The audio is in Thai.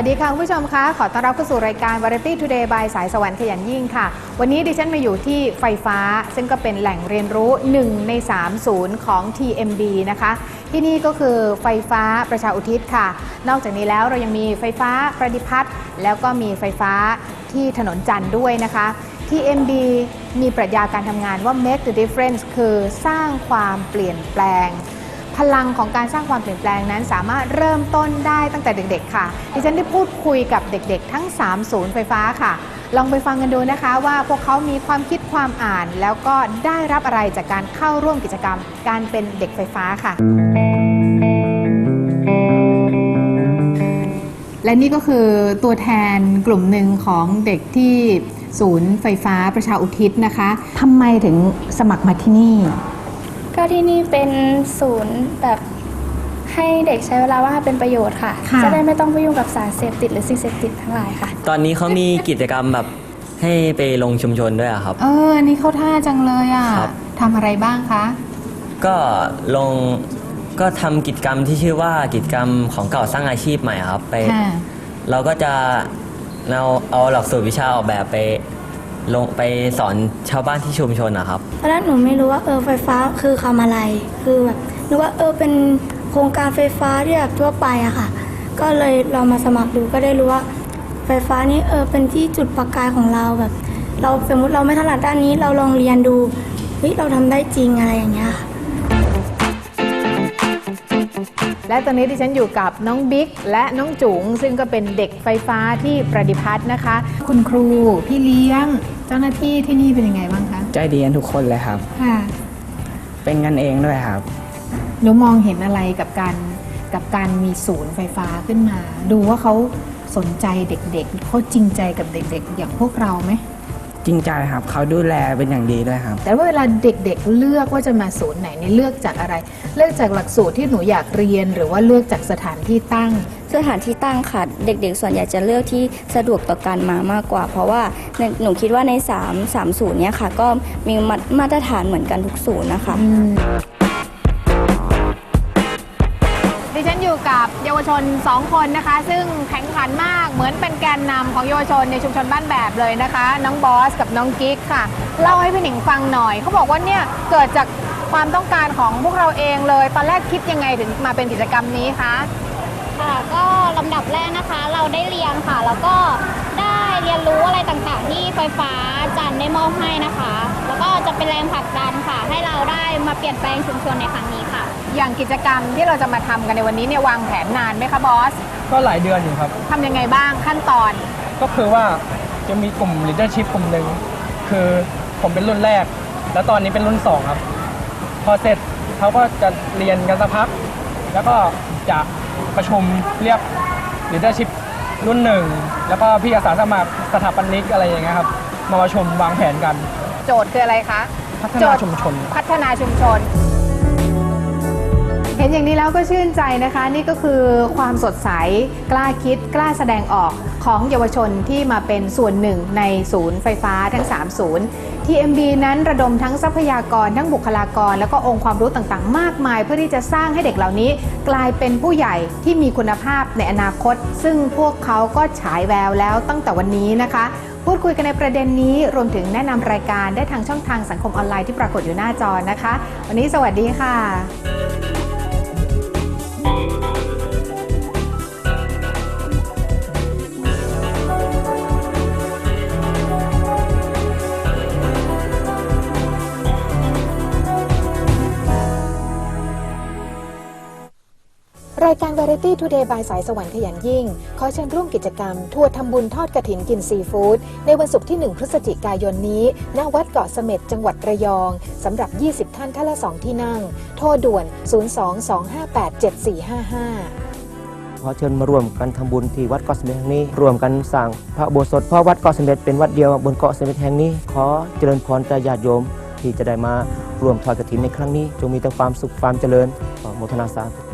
สวัสดีค่ะคุณผู้ชมคะ ขอต้อนรับเข้าสู่รายการ Variety Today by สายสวรรค์ขยันยิ่งค่ะ วันนี้ดิฉันมาอยู่ที่ไฟฟ้า ซึ่งก็เป็นแหล่งเรียนรู้ 1 ใน 3 ศูนย์ของ TMB นะคะ ที่นี่ก็คือไฟฟ้าประชาอุทิศค่ะ นอกจากนี้แล้วเรายังมีไฟฟ้าประดิพัฒน์แล้วก็มีไฟฟ้าที่ถนนจันทร์ด้วยนะคะ TMB มีปรัชญาการทำงานว่า make the difference คือสร้างความเปลี่ยนแปลง พลังของการสร้างความเปลี่ยนแปลงนั้น สามารถเริ่มต้นได้ตั้งแต่เด็ก ๆ ค่ะ ดิฉันได้พูดคุยกับเด็ก ๆ ทั้ง 3 ศูนย์ไฟฟ้าค่ะ ลองไปฟังกันดูนะคะว่าพวกเขามีความคิดความอ่าน แล้วก็ได้รับอะไรจากการเข้าร่วมกิจกรรม การเป็นเด็กไฟฟ้าค่ะ และนี่ก็คือตัวแทนกลุ่มหนึ่งของเด็กที่ศูนย์ไฟฟ้าประชาอุทิศนะคะทำไมถึงสมัครมาที่นี่ ก็ที่นี่เป็นศูนย์แบบให้เด็กใช้เวลาว่างให้เป็นประโยชน์ค่ะ ค่ะ จะได้ไม่ต้องไปยุ่งกับสารเสพติดหรือสิ่งเสพติดทั้งหลายค่ะ ตอนนี้เขามีกิจกรรมแบบให้ไปลงชุมชนด้วยอะครับ เอออันนี้เข้าท่าจังเลยอะครับ ทำอะไรบ้างคะ ก็ลงก็ทำกิจกรรมที่ชื่อว่ากิจกรรมของเก่าสร้างอาชีพใหม่ครับไป ค่ะ เราก็จะเอาเอาหลักสูตรวิชาออกแบบไป ลงไปสอนชาวบ้านที่ชุมชนนะครับ ตอนแรกหนูไม่รู้ว่าเออไฟฟ้าคือคำอะไร คือแบบนึกว่าเออเป็นโครงการไฟฟ้าที่แบบทั่วไปอะค่ะ ก็เลยลองมาสมัครดูก็ได้รู้ว่า ไฟฟ้านี่เออเป็นที่จุดประกายของเราแบบ เราสมมติเราไม่ถนัดด้านนี้เราลองเรียนดูเฮ้ยเราทำได้จริงอะไรอย่างเงี้ยค่ะ และตอนนี้ดิฉันอยู่กับน้องบิ๊กและน้องจุ๋งซึ่งก็เป็นเด็กไฟฟ้าที่ประดิพัฒน์นะคะ คุณครูพี่เลี้ยง เจ้าหน้าที่ที่นี่เป็นยังไงบ้างคะใจดีกันทุกคนเลยครับ ค่ะเป็นกันเองด้วยครับ หนูมองเห็นอะไรกับการกับการมีศูนย์ไฟฟ้าขึ้นมา ดูว่าเขาสนใจเด็กๆเขาจริงใจกับเด็ก ๆ อย่างพวกเราไหม จริงใจครับ เขาดูแลเป็นอย่างดีด้วยครับ แต่ว่าเวลาเด็กๆเลือกว่าจะมาศูนย์ไหนเนี่ยเลือกจากอะไร เลือกจากหลักสูตรที่หนูอยากเรียน หรือว่าเลือกจากสถานที่ตั้ง สถานที่ตั้งค่ะ เด็กๆ ส่วนใหญ่จะเลือกที่สะดวกต่อการมามากกว่า เพราะว่าในหนูคิดว่าใน3 3ศูนย์เนี้ยค่ะ ก็มีมามาตรฐานเหมือนกันทุกศูนย์นะคะดิฉันอยู่ กับเยาวชน 2 คนนะคะ ซึ่งแข่งขันมากเหมือนเป็นแกนนำของเยาวชนในชุมชนบ้านแบบเลยนะคะ น้องบอสกับน้องกิ๊กค่ะ เล่าให้พี่หนิงฟังหน่อย เขาบอกว่าเนี่ยเกิดจากความต้องการของพวกเราเองเลย ตอนแรกคิดยังไงถึงมาเป็นกิจกรรมนี้คะค่ะก็ลำดับแรกนะคะเราได้เรียนค่ะ แล้วก็ได้เรียนรู้อะไรต่างๆ ที่ไฟฟ้าจันได้มอบให้นะคะ แล้วก็จะ รงผลักดันค่ะ ให้เราได้มาเปลี่ยนแปลงชุมชนในครั้งนี้ค่ะ อย่างกิจกรรมที่เราจะมาทำกันในวันนี้เนี่ยวางแผนนานไหมคะบอสก็หลายเดือนอยู่ครับ ทำยังไงบ้างขั้นตอน ก็คือว่าจะมีกลุ่ม leadership กลุ่มหนึ่งคือผมเป็นรุ่นแรก แล้วตอนนี้เป็นรุ่น2ครับ พอเสร็จเขาก็จะเรียนกันสักพัก แล้วก็จะประชุมเรียก leadership รุ่นหนึ่งแล้วก็พี่อาสาสมัครสถาปนิกอะไรอย่างเงี้ยครับมาประชุมวางแผนกัน โจทย์คืออะไรคะ พัฒนาชุมชน พัฒนาชุมชน เห็นอย่างนี้แล้วก็ชื่นใจนะคะ นี่ก็คือความสดใสกล้าคิดกล้าแสดงออกของเยาวชนที่มาเป็นส่วนหนึ่งในศูนย์ไฟฟ้าทั้ง 3 ศูนย์ TMB นั้นระดมทั้งทรัพยากรทั้งบุคลากร แล้วก็องค์ความรู้ต่างๆ มากมาย เพื่อที่จะสร้างให้เด็กเหล่านี้ กลายเป็นผู้ใหญ่ที่มีคุณภาพในอนาคต ซึ่งพวกเขาก็ฉายแววแล้วตั้งแต่วันนี้นะคะ พูดคุยกันในประเด็นนี้รวมถึงแนะนำรายการได้ทางช่องทางสังคมออนไลน์ที่ปรากฏอยู่หน้าจอนะคะ วันนี้สวัสดีค่ะ รายการ Variety Today by สายสวรรค์ขยันยิ่ง ขอเชิญร่วมกิจกรรม ทัวร์ทำบุญทอดกระถินกินซีฟู้ดในวันศุกร์ที่ 1 พฤศจิกายนนี้ ณ วัดเกาะเสม็ดจังหวัดระยองสำหรับ 20 ท่านท่านละ 2 ที่นั่ง โทรด่วน 022587455ขอเชิญมาร่วมกันทำบุญที่วัดเกาะเสม็ดแห่งนี้ ร่วมกันสร้างพระโบสถเพราะวัดเกาะเสม็ดเป็นวัดเดียวบนเกาะเสม็ดแห่งนี้ ขอเจริญพรแก่ญาติโยมที่จะได้มาร่วมทอดกฐินในครั้งนี้ จงมีแต่ความสุขความเจริญขอโมทนาสาธุ